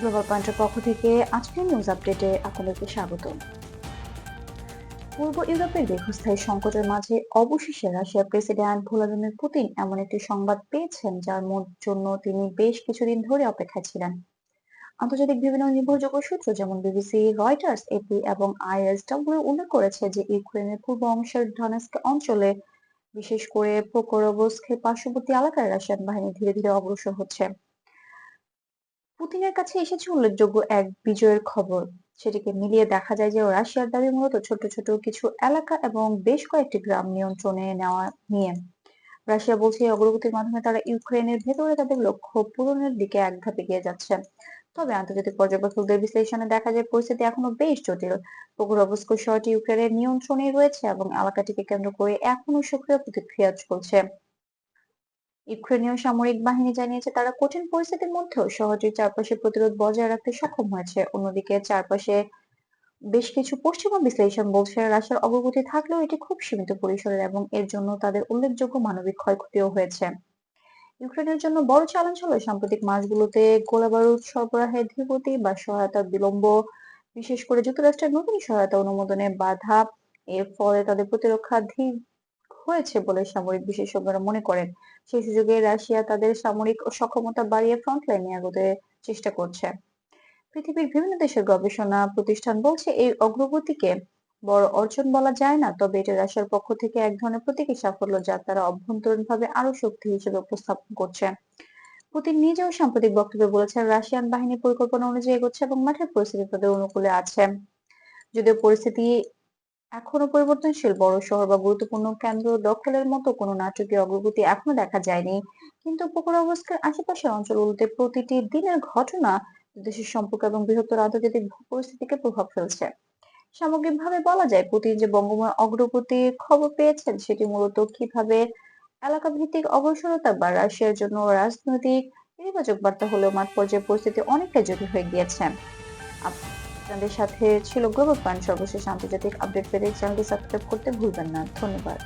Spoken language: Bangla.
গ্লোবাল পয়েন্টের পক্ষ থেকে আজকের নিউজ আপডেটে আপনাদেরকে স্বাগত। পূর্ব ইউরোপের দীর্ঘস্থায়ী সংকটের মাঝে অবশেষে রাশিয়ার প্রেসিডেন্ট ভ্লাদিমির পুতিন এমন একটি সংবাদ পেয়েছেন যার জন্য তিনি বেশ কিছুদিন ধরে অপেক্ষায় ছিলেন। আন্তর্জাতিক বিভিন্ন নির্ভরযোগ্য সূত্র যেমন বিবিসি রয়টার্স এপি এবং আইএসডব্লিউ উল্লেখ করেছে যে ইউক্রেনের পূর্ব অংশের ডনেস্ক অঞ্চলে বিশেষ করে পোকরোভস্কের পার্শ্ববর্তী এলাকায় রাশিয়ান বাহিনী ধীরে ধীরে অগ্রসর হচ্ছে। পুতিনের কাছে এসেছে উল্লেখযোগ্য এক বিজয়ের খবর। সেটিকে মিলিয়ে দেখা যায় যে রাশিয়ার দাবি মূলত ছোট ছোট কিছু এলাকা এবং বেশ কয়েকটি গ্রাম নিয়ন্ত্রণে নেওয়া নিয়ে। রাশিয়া বলছে অগ্রগতির মাধ্যমে তারা ইউক্রেনের ভেতরে তাদের লক্ষ্য পূরণের দিকে এক ধাপ এগিয়ে যাচ্ছে। তবে আন্তর্জাতিক পর্যবেক্ষকদের বিশ্লেষণে দেখা যায়, পরিস্থিতি এখনও বেশ জটিল। পোকরোভস্ক শহরটি ইউক্রেনের নিয়ন্ত্রণে রয়েছে এবং এলাকাটিকে কেন্দ্র করে এখনও সক্রিয় প্রতিক্রিয়া চলছে। ইউক্রেনীয় সামরিক বাহিনী জানিয়েছে তারা কঠিন পরিস্থিতির মধ্যেও শহরটির চারপাশে প্রতিরোধ বজায় রাখতে সক্ষম হয়েছে। অন্যদিকে চারপাশে বেশ কিছু পশ্চিমা বিশ্লেষণ বলছে, রাশিয়ার অগ্রগতি থাকলেও এটি খুব সীমিত পরিসরের এবং এর জন্য তাদের উল্লেখযোগ্য মানবিক ক্ষয়ক্ষতিও হয়েছে। ইউক্রেনের জন্য বড় চ্যালেঞ্জ হলো সাম্প্রতিক মাসগুলোতে গোলাবারুদ সরবরাহে ধীরগতি বা সহায়তা বিলম্ব, বিশেষ করে যুক্তরাষ্ট্রের নতুন সহায়তা অনুমোদনে বাধা। এর ফলে তাদের প্রতিরক্ষা ধীর হয়েছে বলে সামরিক বিশেষজ্ঞরা মনে করেন। সেই সুযোগে রাশিয়া তাদের সামরিক সক্ষমতা বাড়িয়ে ফ্রন্টলাইনে এগোতে চেষ্টা করছে। পৃথিবীর বিভিন্ন দেশের গবেষণা প্রতিষ্ঠান বলছে, এই অগ্রগতিকে বড় অর্জন বলা যায় না, তবে এটি রাশিয়ার পক্ষ থেকে এক ধরনের প্রতীকী সাফল্য যা তারা অভ্যন্তরীণভাবে আরও শক্তি হিসেবে উপস্থাপন করছে। পুতিন নিজেও সাম্প্রতিক বক্তব্যে বলেছেন, রাশিয়ান বাহিনী পরিকল্পনা অনুযায়ী এগোচ্ছে এবং মাঠের পরিস্থিতি তাদের অনুকূলে আছে। যদিও পরিস্থিতি এখনও পরিবর্তনশীল বড় শহর বা গুরুত্বপূর্ণ কেন্দ্র দখলের মতো কোনো নাটকীয় অগ্রগতি এখনও দেখা যায়নি। কিন্তু পোকরোভস্কের আশেপাশের অঞ্চলগুলোতে প্রতিটি দিনের ঘটনা দেশের সম্পর্ক এবং বৃহত্তর আন্তর্জাতিক পরিস্থিতিকে প্রভাব ফেলছে। সামগ্রিকভাবে বলা যায়, পুতিন যে বঙ্গময় অগ্রগতির খবর পেয়েছেন, সেটি মূলত কীভাবে এলাকা ভিত্তিক অগ্রসরতা বা রাশিয়ার জন্য রাজনৈতিক ইতিবাচক বার্তা হলেও মাঠ পর্যায়ে পরিস্থিতি অনেকটাই জটিল হয়ে গিয়েছে। আপনাদের সাথে ছিল গ্লোবাল পয়েন্ট সর্বশেষ আন্তর্জাতিক আপডেট পেতে চ্যানেলটি সাবস্ক্রাইব করতে ভুলবেন না। ধন্যবাদ।